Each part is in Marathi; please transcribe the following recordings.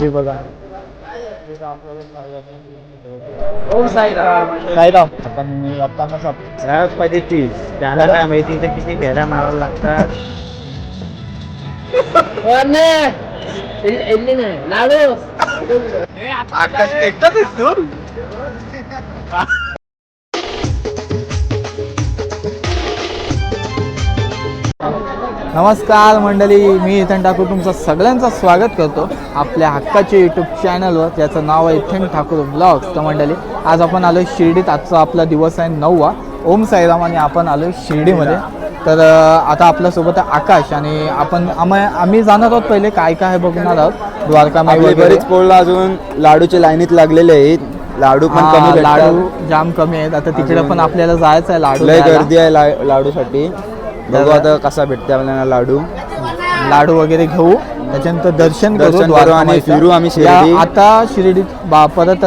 हे बघा साईराम। आपण आपण सगळ्यात पाहिजे तीस त्याला काय माहिती तर किती फेऱ्या मारायला लागतात? आकाश एकटाच नमस्कार मंडळी मी इथन ठाकूर. तुमचं सगळ्यांचं स्वागत करतो आपल्या हक्काच्या यूट्यूब चॅनलवर ज्याचं नाव आहे इथन ठाकूर ब्लॉग्स तर मंडळी आज आपण आलो शिर्डीत. आजचा आपला दिवस आहे नववा. ओम साईराम आणि आपण आलो शिर्डीमध्ये. तर आता आपल्यासोबत आहे आकाश आणि आपण आम्ही आम्ही जाणार आहोत पहिले. काय काय आहे बघणार आहोत? द्वारकामाई बरेच पोळला अजून लाडूच्या लाईनीत लागलेले आहेत. लाडू पण कमी लाडू जाम कमी आहेत. आता तिकडे पण आपल्याला जायचं आहे लाडू. गर्दी आहे लाडूसाठी. बघू आता कसा भेटते आपल्याला लाडू. लाडू वगैरे घेऊ. त्याच्यानंतर दर्शन करू दर्शन करू. आणि फिरू आम्ही शिर्डी. आता शिर्डीत बा परत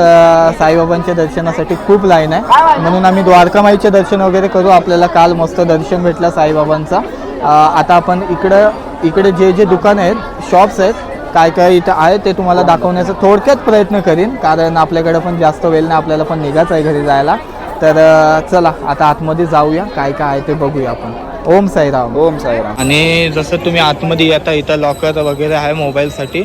साईबाबांच्या दर्शनासाठी खूप लाईन आहे. म्हणून आम्ही द्वारकामाईचे दर्शन वगैरे करू. आपल्याला काल मस्त दर्शन भेटलं साईबाबांचा. आता आपण इकडं इकडे जे जे दुकान आहेत शॉप्स आहेत काय काय इथं आहे ते तुम्हाला दाखवण्याचा थोडक्यात प्रयत्न करीन. कारण आपल्याकडे पण जास्त वेळ नाही आपल्याला पण निघायचं आहे घरी जायला. तर चला आता आतमध्ये जाऊया. काय काय आहे ते बघूया आपण. ओम साईराम. ओम साईराम. आणि जसं तुम्ही आतमध्ये येता इथं लॉकर वगैरे आहे मोबाईलसाठी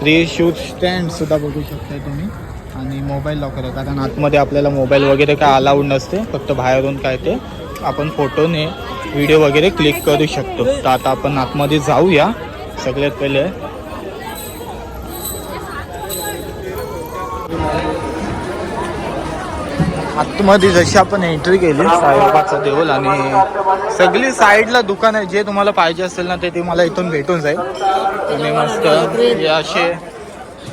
फ्री शूज स्टँड सुद्धा बघू शकता तुम्ही. आणि मोबाईल लॉकर आहे. कारण आतमध्ये आपल्याला मोबाईल वगैरे काय अलाउड नसते. फक्त बाहेरून काय ते आपण फोटोने व्हिडिओ वगैरे क्लिक करू शकतो. तर आता आपण आतमध्ये जाऊया. सगळ्यात पहिले आतमध्ये जशी आपण एंट्री केली साईबाबाचं देऊळ आणि सगळी साईडला दुकान आहे. जे तुम्हाला पाहिजे असेल ना ते तुम्हाला इथून भेटून जाईल. तुम्ही मस्त हे असे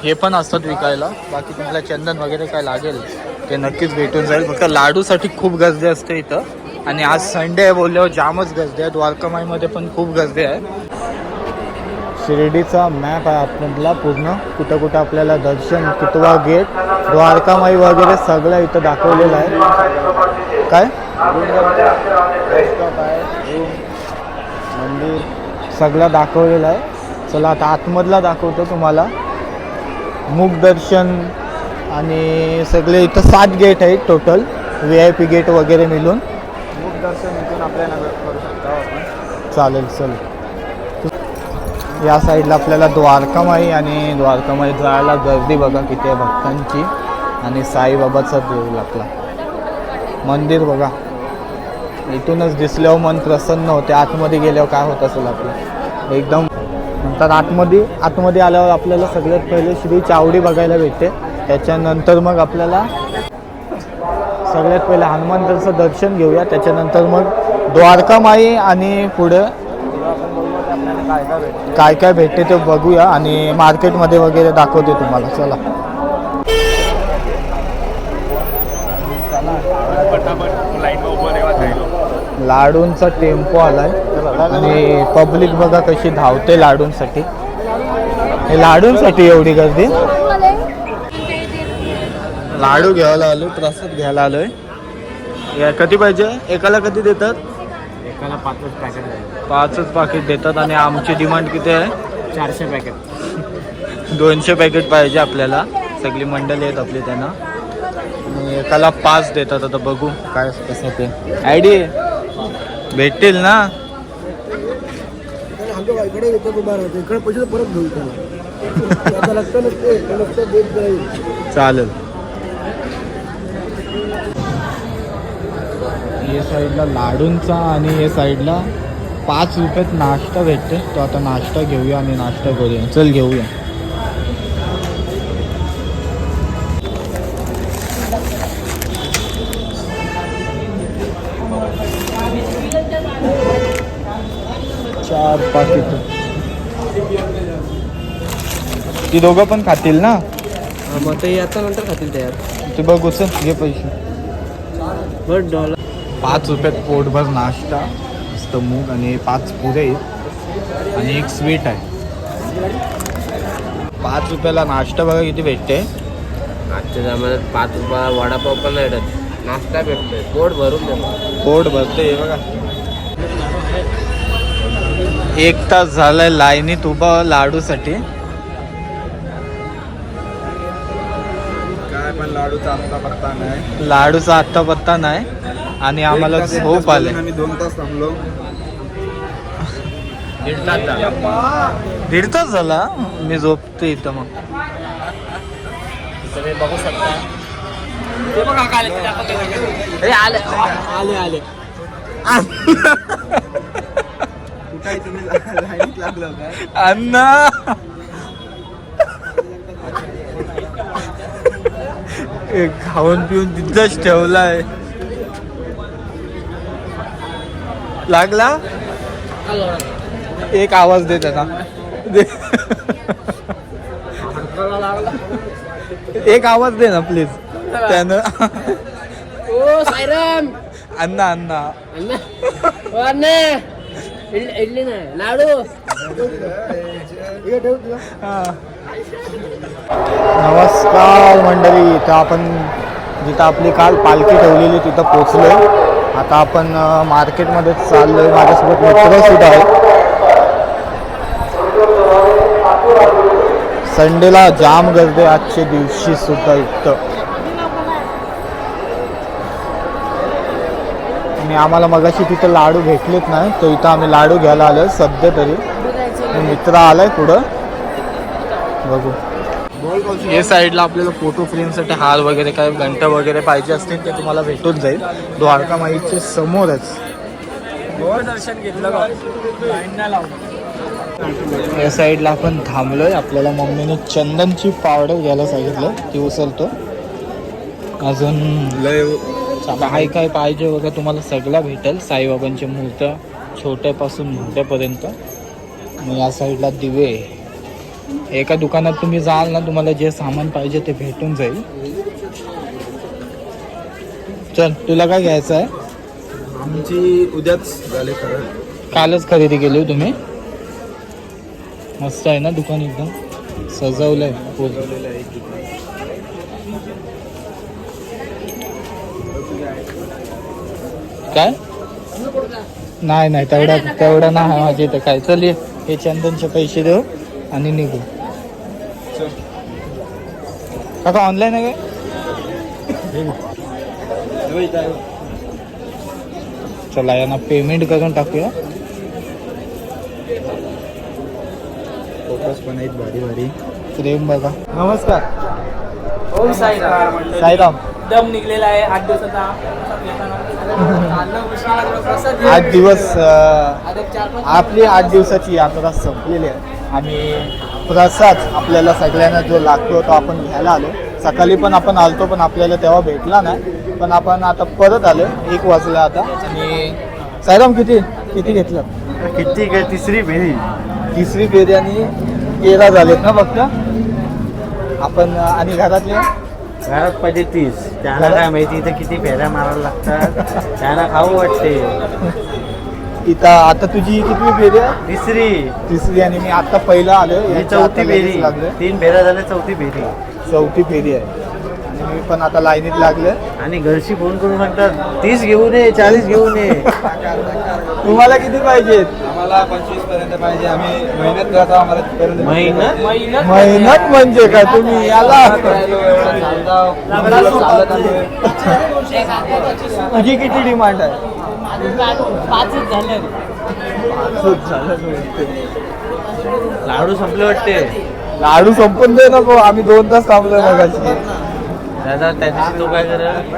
हे पण असतात विकायला. बाकी तुम्हाला चंदन वगैरे काय लागेल ते नक्कीच भेटून जाईल. फक्त लाडूसाठी खूप गर्दी असते इथं. आणि आज संडे आहे बोलल्यावर जामच गर्दी आहे. द्वारकामाईमध्ये पण खूप गर्दी आहे. शिर्डीचा मॅप आहे आपल्याला पूर्ण. कुठं कुठं आपल्याला दर्शन कितवा गेट द्वारकामाई वगैरे सगळं इथं दाखवलेलं आहे. काय? मंदिर सगळं दाखवलेलं आहे. चला आता आतमधला दाखवतो तुम्हाला. मुख दर्शन आणि सगळे इथं सात गेट आहेत total V I P gate वगैरे मिळून. मुख दर्शन इथून आपल्याला करू शकता चालेल चल. या साईडला आपल्याला द्वारकामाई आणि द्वारकामाई जायला गर्दी बघा किती आहे भक्तांची. आणि साईबाबाचा देऊळ आपला. मंदिर बघा. इथूनच दिसल्यावर मन प्रसन्न होते. आतमध्ये गेल्यावर काय होत असेल आपलं? एकदम नंतर आतमध्ये आतमध्ये आल्यावर आपल्याला सगळ्यात पहिले श्री चावडी बघायला भेटते. त्याच्यानंतर मग आपल्याला सगळ्यात पहिले हनुमंताचं दर्शन घेऊया. त्याच्यानंतर मग द्वारकामाई आणि पुढं काय काय भेटते? ते बघूया आणि मार्केटमध्ये वगैरे दाखवते तुम्हाला. चला. लाडूंचा टेम्पो आलाय आणि पब्लिक बघा कशी धावते लाडूंसाठी. लाडूंसाठी एवढी गर्दी. लाडू घ्यायला आलो प्रसाद घ्यायला आलोय. या कधी पाहिजे? एकाला कधी देतात? एकाला पाचच पॅकेट पाचच पाकिट देतात आणि आमची डिमांड किती आहे? चारशे पॅकेट दोनशे पॅकेट पाहिजे आपल्याला. सगळी मंडळी आहेत आपली त्यांना. आणि एकाला पाच देतात. आता बघू काय कसं ते. आय डी भेटतील ना? इकडे येतो तुम्हाला इकडे पैसे परत घेऊ त्याला आता लागतं नसते. नसतं देत जाईल. चालेल. हे साईडला लाडूंचा आणि हे साईडला पाच रुपयात नाश्ता भेटते तो आता नाश्ता घेऊया आणि नाश्ता करूया. चल घेऊया. चार पाकिट. ती दोघं पण खातील ना? मग ते आता नंतर खातील तयार ते बघ उचल. घे पैसे. बरं डॉलर पाच रुपयात पोटभर नाश्ता मस्त मूग आणि पाच पुरे. आणि एक स्वीट आहे. पाच रुपयाला नाश्ता बघा किती भेटते आजच्या जमान्यात पाच रुपया वडापाव पण नाही भेटत. नाश्ता भेटतोय. पोट भरून पोट भरते हे बघा. एक तास झालाय लाईनीत उभा लाडूसाठी. लाडूचा आमचा पत्ता नाही. लाडूचा आत्ता पत्ता नाही आणि आम्हाला झोप आले. आम्ही दोन तास थांबलो. दीड तास झाला. दीड तास झाला? मी झोपते इथं मग. तुम्ही बघू शकता. ते बघा काय आले. आले अण्णा! खाऊन पिऊन तिथंच ठेवलाय. लागला? एक आवाज दे त्यांना दे. एक आवाज दे ना प्लीज त्यानं. ओ सायराम अण्णा अण्णा. अण्णा. इडली नाही. लाडू. हा. नमस्कार मंडळी इथं आपण जिथं आपली काल पालखी ठेवलेली तिथं पोचलो आता आपण मार्केटमध्ये चाललो आहे माझ्यासोबत मित्र सुद्धा आहे संडेला जाम गर्दी आहे. आजच्या दिवशी सुद्धा इथं आणि आम्हाला मगाशी तिथं लाडू भेटलेत नाही तर इथं आम्ही लाडू घ्यायला आलो सध्या तरी. मित्र आलाय पुढं. बघू. हे साईडला आपल्याला फोटो फ्रेमसाठी हार वगैरे काय घंटा वगैरे पाहिजे असतील ते तुम्हाला भेटून जाईल. द्वारका माईच्या समोरच. दर्शन घेतलं या साईडला आपण थांबलोय. आपल्याला मम्मीने चंदनची पावडर घ्यायला सांगितलं. ती उचलतो. अजून लय काय काय पाहिजे वगैरे तुम्हाला सगळं भेटेल. साईबाबांची मूर्त छोट्यापासून मोठ्यापर्यंत आणि या साईडला दिवे. एका दुकानात तुम्ही जाल ना तुम्हाला जे सामान पाहिजे ते भेटून जाईल. चल तुला काय घ्यायचं आहे? आमची उद्याच झाले कालच खरेदी केली हो तुम्ही. मस्त आहे ना दुकान एकदम. सजवलंय फुल काय? नाही नाही तेवढा तेवढा नाही माझ्या इथं. काय चल हे चंदनचे पैसे देऊ. आणि निघू. काका ऑनलाईन आहे काय? चला यांना पेमेंट करून टाकूया. पण आहेत भारी भारी. प्रेम बघा. नमस्कार. ओम साईराम. साईराम. दम निघलेला आहे आठ दिवसाचा. आठ दिवस आपली आठ दिवसाची यात्रा संपलेली आहे. आणि प्रसाद आपल्याला सगळ्यांना जो लागतो तो आपण घ्यायला आलो. सकाळी पण आपण आलतो पण आपल्याला तेव्हा भेटला नाही. पण आपण आता परत आलो एक वाजला आता. आणि साईराम किती किती घेतलं? किती काय तिसरी फेरी. तिसरी फेरी आणि तेरा झालेत ना फक्त. आपण आणि घरातले? घरात पाहिजे तीस. त्यांना घरात? काय माहिती इथं किती फेऱ्या मारायला लागतात. त्यांना खाऊ वाटते. इथं आता तुझी किती फेरी आहे? तिसरी. तिसरी आणि मी आता पहिला आलो ही याच्या आता चौथी लगेच फेरी लागलोय. तीन फेऱ्या झाल्या चौथी फेरी. चौथी फेरी आहे. आणि मी पण आता लाईनीत लागले आणि घरशी फोन करून सांगतात तीस घेऊन ये चाळीस घेऊन ये तुम्हाला किती पाहिजेत आम्हाला पंचवीसपर्यंत पाहिजे. आम्ही मेहनत करतो आम्हाला तिथपर्यंत. महिना मेहनत? म्हणजे काय? तुम्ही याला तुझी किती डिमांड आहे? पाचच झाले. लाडू संपले वाटते. लाडू संपून दे नको आम्ही दोन तास थांबलोय मगाशी. दादा त्याची तो काय करेल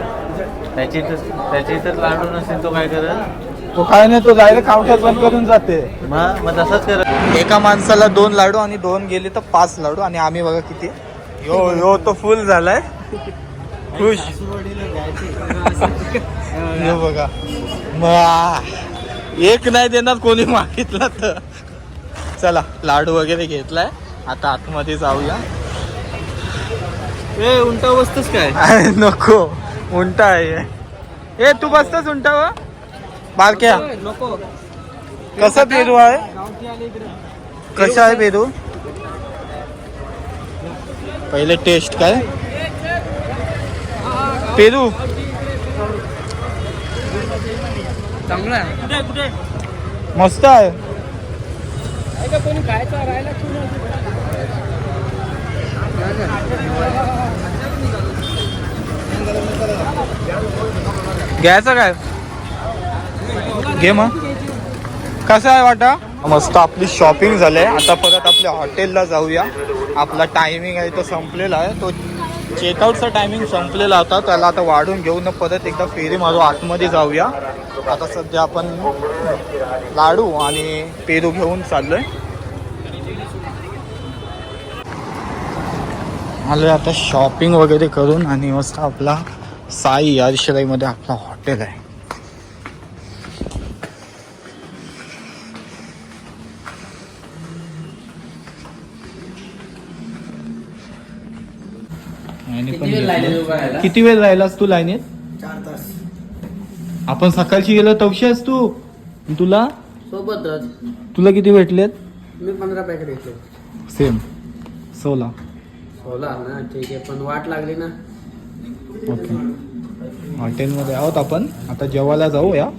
त्याची तर- त्याची तर लाडू नसेल तो काय करेल तो काय नाही तो डायरेक्ट काउंटर बंद करून जाते. मग मग तसंच करेल एका माणसाला दोन लाडू आणि दोन गेले तर पाच लाडू आणि आम्ही बघा किती. यो यो तो फुल झालाय. खुश. बघा. मग एक नाही देणार कोणी मागितला तर. चला लाडू वगैरे घेतलाय. आता आतमध्ये जाऊया. ए उलटा बसतोस काय? अरे नको. उंटा आहे. ए तू बसतस उंटावर बारक्या. नको कसा पेरू आहे? कसा आहे पेरू? पहिले टेस्ट काय? पेरू. चांगला आहे. कुठे कुठे मस्त आहे? घ्यायचं काय? घे मग. कसं आहे वाटा? मस्त आपली शॉपिंग झाली आहे आता परत आपल्या हॉटेलला जाऊया. आपला टायमिंग आहे तो संपलेला आहे. तो चेकआउटचा टायमिंग संपलेला होता. त्याला आता वाढून घेऊन परत एकदा फेरी मारू आतमध्ये जाऊया. आता सध्या आपण लाडू आणि पेरू घेऊन चाललोय. आलोय आता शॉपिंग वगैरे करून आणि मस्त आपला साई यारशिराईमध्ये आपला हॉटेल आहे आणि पण किती वेळ लाईनीत उभा राहिला? किती वेळ राहिलास तू लाईनीत? चार तास. आपण सकाळची गेलो तवशीस तू. तुला? सोबतच. तुला किती भेटलेत? मी पंधरा पॅकेट घेतले. सेम सोला. सोला ना ठीक आहे. पण वाट लागली ना. ओके हॉटेलमध्ये आहोत आपण. आता जेवायला जाऊ या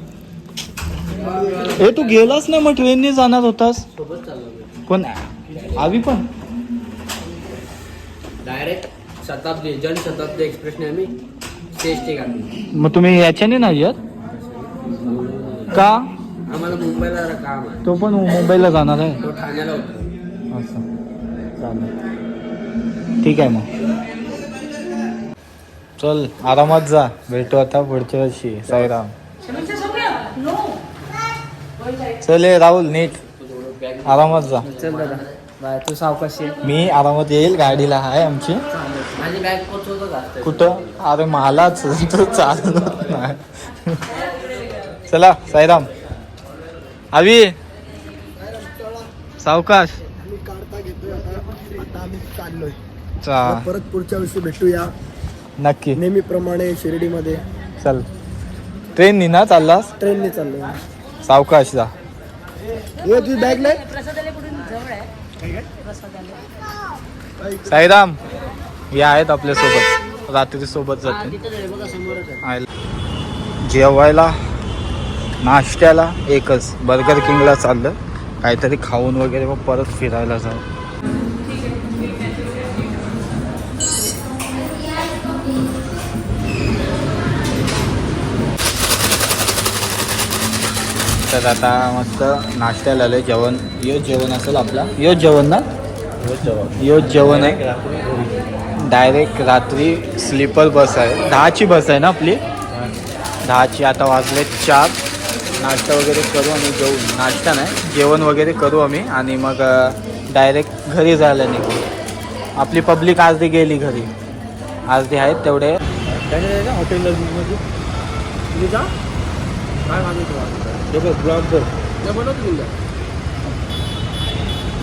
ए तू गेलास ना मग ट्रेनने जाणार होतास. सोबत चाललो पण आवी पण. शताब्दी जन शताब्दी एक्सप्रेसने आम्ही टेस्टी काढली मग तुम्ही याच्याने नाही येत? का? आम्हाला मुंबईला जरा काम आहे. तो पण मुंबईला जाणार आहे. तो ठाण्याला होता. असं चालेल. ठीक आहे मग. चल आरामात जा. भेटू आता पुढच्या वर्षी. साईराम. चल ये राहुल नीट. आरामात जा. चल दादा. बाय तू सावकाशी मी आरामात येईल गाडीला आहे आमची. माझी बॅग पोचवतो जास्त कुठं? अरे मलाच तो चालत नाही. चला साईराम. आवी सावकाश. आम्ही काढता घेतोय आता आता आम्ही चाललोय चा. परत पुढच्या वर्षी भेटूया नक्की. नेहमीप्रमाणे शिर्डीमध्ये चल. ट्रेननी ना चाललास? ट्रेनने चाललोय. सावकाश जा. ये तुझी बॅग नाही साईराम हे आहेत आपल्यासोबत रात्री सोबत जाते. जेवायला नाश्त्याला एकच. बर्गर किंगला चाललं. काहीतरी खाऊन वगैरे मग परत फिरायला जाऊ. तर आता मस्त नाश्त्याला आलं जेवण. योच जेवण असेल आपला. योच जेवण ना? योच जेवण. आहे. डायरेक्ट रात्री स्लीपर बस आहे. दहाची बस आहे ना आपली? दहाची. आता वाजले चार. नाश्ता वगैरे करू आम्ही जेवू नाश्ता नाही जेवण वगैरे करू आम्ही आणि मग डायरेक्ट घरी जायला निघू. आपली पब्लिक अर्धी गेली घरी. अर्धी आहेत तेवढे.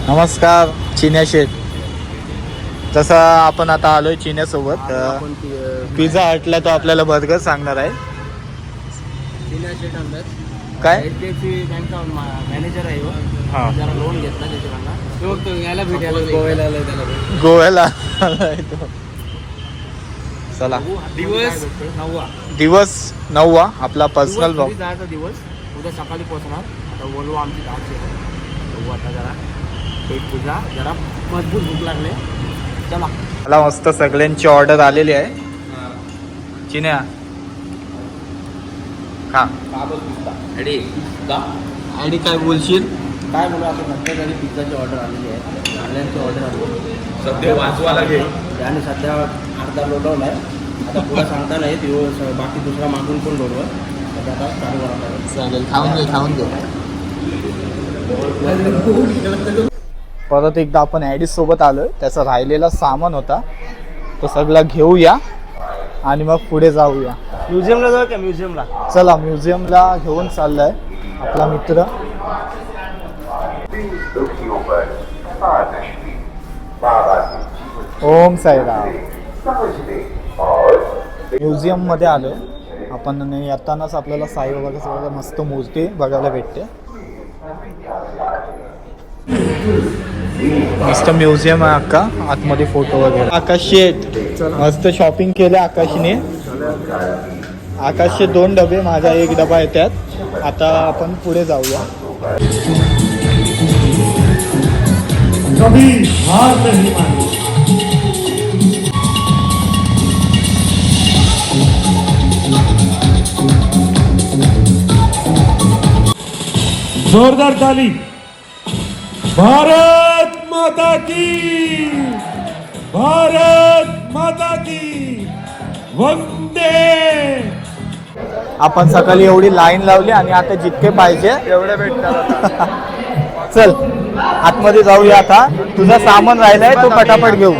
नमस्कार चिन्या शेठ. तसं आपण आता आलोय चिन्यासोबत पिझ्झा हटला तो आपल्याला बर्गर सांगणार आहे. काय? त्यांचा मॅनेजर आहे हो. हा. जरा लोन घेतला त्याच्याकडनं. तो तो यायला भेटायला गोव्याला आलाय त्याला गोव्याला आलाय तो. चला. दिवस नववा. दिवस नववा आपला पर्सनल दिवस ब्लॉग जायचा दिवस? उद्या सकाळी पोहोचणार. आता बोलू आमची आहे. बघू आता जरा. पेट पूजा जरा मजबूत भूक लागले. चला. मला मस्त सगळ्यांची ऑर्डर आलेली आहे. चिन्या. खा. रेडी आणि काय बोलशील? काय बोलू आता सध्या तरी पिझ्झाची ऑर्डर आलेली आहे. नाल्यांची ऑर्डर आली सध्या वाचवा लागेल. आणि सध्या अर्धा लोटवला आहे आता पुढे सांगता नाही दिवस बाकी दुसरा मागून पण सध्या आता चालू करावं चालेल खाऊन घे खाऊन घे. परत एकदा आपण ॲडीस सोबत आलोय. त्याचा राहिलेला सामान होता. तो सगळा घेऊया आणि मग पुढे जाऊया. म्युझियमला जाऊ का? म्युझियमला. चला म्युझियमला घेऊन चाललाय आपला मित्र. ओम साईराम. म्युझियममध्ये आलो आपण येतानाच आपल्याला साईबाबाचं सगळं मस्त मूर्ती बघायला भेटते. मस्त म्युझियम आहे अक्का. आतमध्ये फोटो वगैरे. आकाश शेठ मस्त शॉपिंग केलं आकाशने. आकाशचे दोन डबे माझा एक डबा येतात आता आपण पुढे जाऊया. जोरदार ताली. भारत माता की. भारत माता की. वंदे. आपण सकाळी एवढी लाईन लावली आणि आता जितके पाहिजे एवढे भेटतात. चल आतमध्ये जाऊया आता. तुझं सामान राहिलंय तो पटापट घेऊ.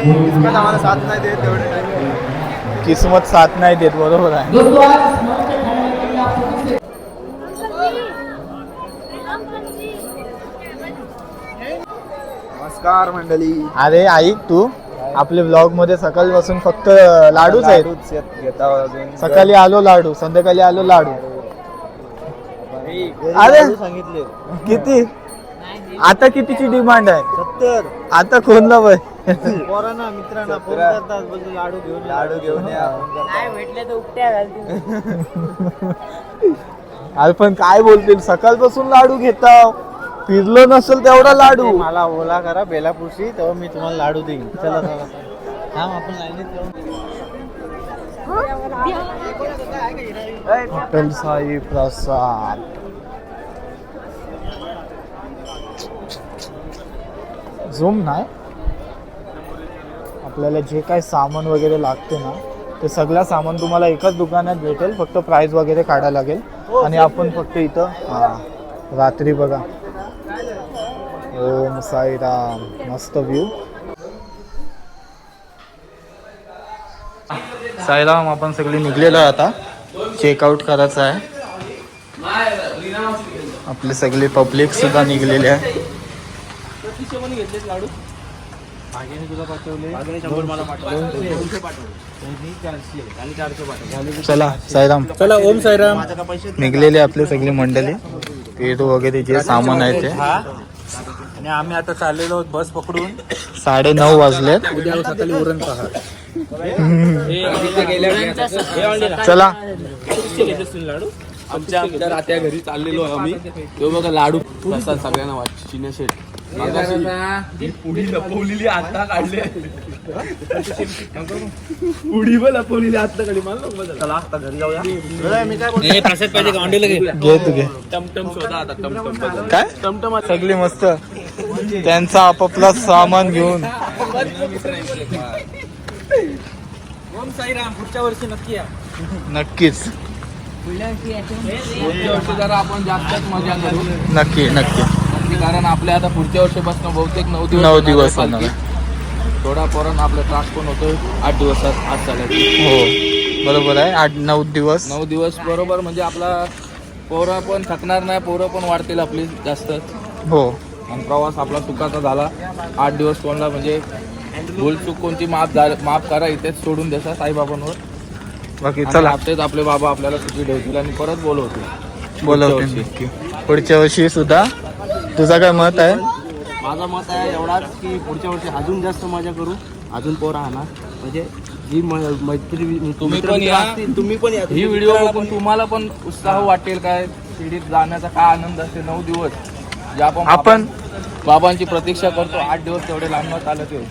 किस्मत साथ नाही देत बरोबर आहे. नमस्कार मंडळी. अरे ऐक तू. आपले ब्लॉगमध्ये सकाळपासून फक्त लाडूच आहेत. घेता अजून. सकाळी आलो लाडू संध्याकाळी आलो लाडू. अरे सांगितले. किती? आता कितीची डिमांड आहे? सत्तर. आता कोणला वय पोरांना मित्रांना फोन करतात बोलतो लाडू घेऊन लाडू घेऊन या. नाही भेटले तर उपट्या घालतील. अरे पण काय बोलतील? सकाळपासून लाडू घेता फिरलो नसेल तेवढा लाडू. मला ओला करा बेलापुशी तेव्हा मी तुम्हाला लाडू देईन. चला चला थांब आपण लाईनीत हॉटेल साई प्रसाद. झूम नाही. आपल्याला जे काय सामान वगैरे लागते ना ते सगळं सामान तुम्हाला एकाच दुकानात भेटेल फक्त प्राइस वगैरे काढायला लागेल. आणि आपण फक्त इथं हा रात्री बघा. ओम साईराम मस्त व्ह्यू साईराम आपण सगळे निघलेलो आहे आता. चेकआउट करायचं आहे. आपले सगळे पब्लिक सुद्धा निघलेले आहे. चला साईराम. चला ओम साईराम. निघलेले आपले सगळे मंडळी. पेरू वगैरे जे सामान आहे ते. आणि आम्ही आता चाललेलो आहोत बस पकडून. साडे नऊ वाजलेत. उद्या सकाळी उरण पहा चला. आमच्या घरी चाललेलो आहे आम्ही. तो बघा लाडू. प्रसाद सगळ्यांना वाट चिन्ह पुढी लपवलेली आता काढली. पुढी पण लपवलेली आता काढली. मला नको बघा. चला आता घरी जाऊया. मी काय बोलतो? प्रसाद पाहिजे गांडीला घे घे तू घे टमटम शोधा आता टमटम. काय? टमटम आता. सगळी मस्त. त्यांचा आपापला सामान घेऊन. ओम साईराम पुढच्या वर्षी नक्की या. नक्कीच. पुढच्या वर्षी जरा आपण जास्तच मजा करू. नक्की नक्की. नक्की कारण आपल्या आता पुढच्या वर्षीपासून बहुतेक नऊ दिवस नऊ होणार दिवस आहे होणार पालखी. थोडा पोरांना आपला त्रास पण होतोय. आठ दिवसात आज चालेल हो. बरोबर आहे. आठ नऊ दिवस. नऊ दिवस बरोबर म्हणजे आपला पोरं पण थकणार नाही पोरं पण वाढतील आपली जास्त. हो. आणि प्रवास आपला चुकाचा झाला. आठ दिवस कोणला म्हणजे भूल चूक कोणती माफ झालं माफ करा इथेच सोडून द्यायचा साईबाबांवर. बाकी आणि चला. हप्तेच आपले बाबा आपल्याला सुट्टी ठेवतील आणि परत बोलवतील. बोलवते पुढच्या नक्की. पुढच्या वर्षी सुद्धा तुझं काय मत आहे? माझं मत आहे एवढाच की पुढच्या वर्षी अजून जास्त मजा करू अजून पोरं आणा म्हणजे जी म- मैत्री तुम्ही पण मित्र या. असतील, तुम्ही पण या. ही व्हिडिओ बघून तुम्हाला पण उत्साह वाटेल काय? शिडीत जाण्याचा काय आनंद असते? नऊ दिवस. जे आपण आपण बाबा- बाबांची प्रतीक्षा करतो. आठ दिवस तेवढे लांब चालत येऊ.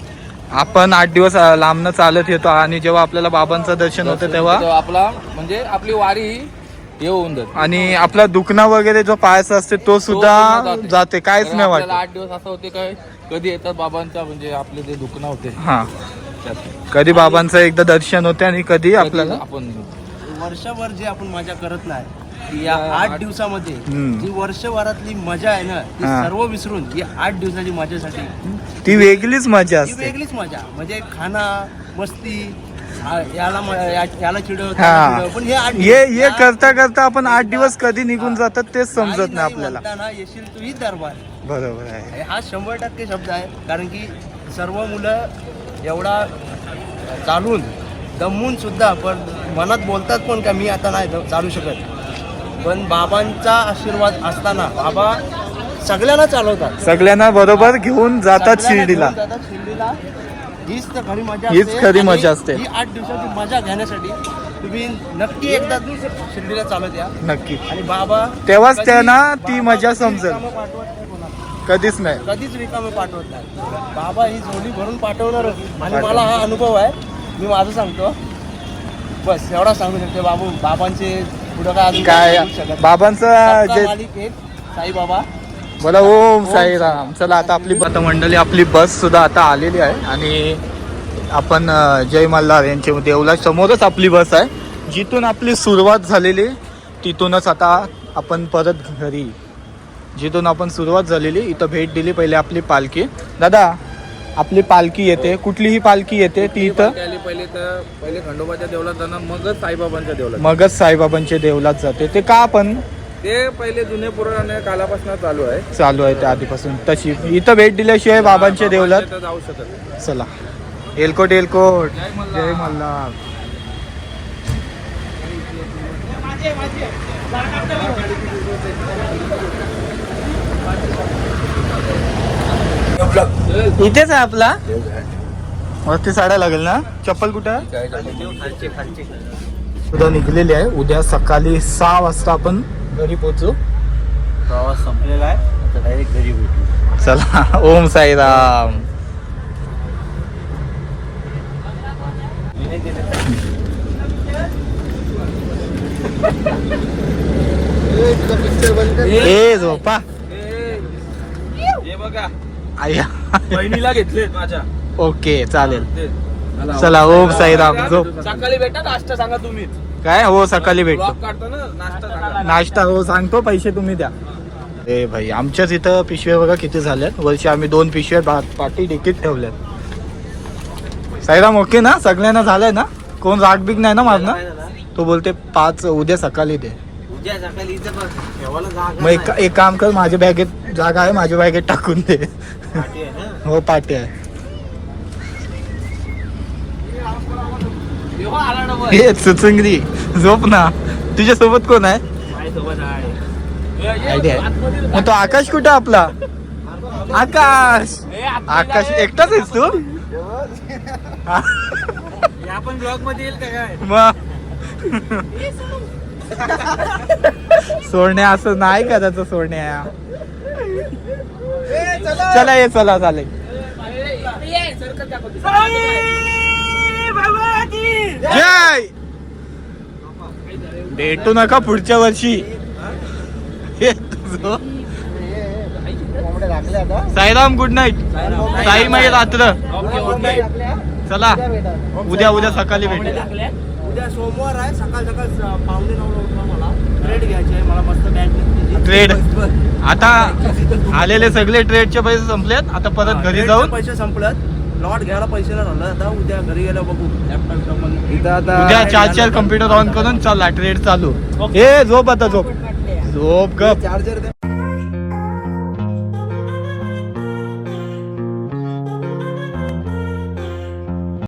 आपण आठ दिवस अं, लांबनं चालत येतो आणि जेव्हा आपल्याला बाबांचं दर्शन होतं तेव्हा तेव्हा आपला म्हणजे आपली वारी हे होऊन जाते. आणि आपला दुखणं वगैरे जो पायाचा असते तो तो सुद्धा जाते. काहीच कारण नाही वाटत. आठ दिवस असं होते काय कधी येतात बाबांचा म्हणजे आपले जे दुखणं होते. हा. त्यात. कधी बाबांचं एकदा दर्शन होते आणि कधी आपल्याला? आपण वर्षभर जे आपण मजा करत नाही ती या आठ दिवसामध्ये हम्म. जी वर्षभरातली मजा आहे ना ती हा. सर्व विसरून ही आठ दिवसाची मजासाठी ती वेगळीच मजा ती असते. वेगळीच मजा. म्हणजे खाना मस्ती याला याला हा. पण हे आठ दिवस- या- करता करता आपण आठ दिवस कधी निघून जातात तेच समजत नाही आपल्याला. म्हणताना येशील तू ही दरबार. बरोबर आहे. हा शंभर टक्के शब्द आहे कारण की सर्व मुलं एवढा चालून दमून सुद्धा पण मनात बोलतात पण का मी आता नाही द- चालू शकत. पण बाबांचा आशीर्वाद असताना बाबा सगळ्यांना चालवतात. सगळ्यांना बरोबर घेऊन जातात सगळ्यांना शिर्डीला. घेऊन जातात शिर्डीला. हीच तर खरी मजा हीच असते. खरी आणि मजा असते. ही आठ दिवसाची मजा घेण्यासाठी तुम्ही नक्की एकदा शिर्डीला चालत या. नक्की. आणि बाबा तेव्हाच कधी- त्यांना ती बाबा मजा कधी समजेल. रिकामं पाठवत नाही कोणाला. कधीच नाही. कधीच रिकामे पाठवत नाही. बाबा ही जोडी भरून पाठवणार. आणि मला हा अनुभव आहे. मी माझं सांगतो. बस एवढा सांगू शकते बाबू. बाबांचे पुढं काय अजून काय? सांगू शकत नाही. बाबांचं सबका जे मालिक एक साईबाबा. बोला ओम साईराम. चला आता आपली आता मंडळी आपली बस सुद्धा आता आलेली आहे आणि आपण जय मल्हार यांच्या देवला समोरच आपली बस आहे. जिथून आपली सुरुवात झालेली तिथूनच आता आपण परत घरी. जिथून आपण सुरुवात झालेली इथं भेट दिली पहिले आपली पालखी. दादा आपली पालखी येते. कुठलीही पालखी येते ती इथं पहिले तर पहिले खंडोबाच्या देवळात जाणार मगच साईबाबांच्या देवळात मगच साईबाबांच्या देवलात जाते. ते का आपण ते पहिले जुने पुराणे कालापासून चालू आहे चालू आहे त्या आधीपासून तशी इथं भेट दिल्याशिवाय बाबांच्या देवलात जाऊ शकत नाही. चला एलकोट एलकोट जय मल्हार इथेच आहे आपला वरती साड्या लागेल ना चप्पल कुठं उद्या निघलेली आहे उद्या सकाळी सहा वाजता आपण घरी पोहोचू. प्रवास संपलेला आहे. आता डायरेक्ट घरी भेटू. चला. ओम साईराम. ए झोपा. बघा आया बहिणीला घेतले माझ्या. ओके चालेल. चला ओम साईराम. झोप. सकाळी भेटा नाश्ता सांगा तुम्हीच. काय? हो सकाळी भेटतो. नाश्ता हो सांगतो पैसे तुम्ही द्या. ए भाई आमच्याच इथं पिशव्या बघा किती झाल्यात. वर्षी आम्ही दोन पिशव्या पाठी डिकीत ठेवल्यात. साईराम ओके ना? सगळ्यांना झालंय ना? कोण राग बिग नाही ना मारणार? तो बोलते पाच उद्या सकाळी दे. मग एक एक काम कर माझ्या बॅगेत जागा आहे माझ्या बॅगेत टाकून दे. पाठी आहे ना? हो पाठी आहे. हे सुचंगरी झोप ना. तुझ्या सोबत कोण आहे? आयडिया आहे. मग तो आकाश कुठे आपला? आकाश. आकाश एकटाच आहेस तू? आपण ब्लॉगमध्ये येईल का काय? मग सोडण्या असं नाही का त्याचं सोडण्या? चला. ये चला चालेल. जय! भेटू नका पुढच्या वर्षी. हे. साईराम गुड नाईट साई माई रात्र. चला उद्या उद्या सकाळी भेटू. उद्या सोमवार आहे. सकाळ सकाळ पावणे नऊ मला. ट्रेड घ्यायची आहे. मला मस्त बँक ट्रेड आता आलेले सगळे ट्रेडचे पैसे संपलेत. आता परत घरी जाऊन पैसे संपलेत. लॉट घ्यायला पैसे नाही झालं आता उद्या घरी गेला बघू. लॅपटॉप इथं आता उद्या चार चार कम्प्युटर ऑन करून चला ट्रेड चालू. हे झोप आता झोप. झोप गप. चार्जर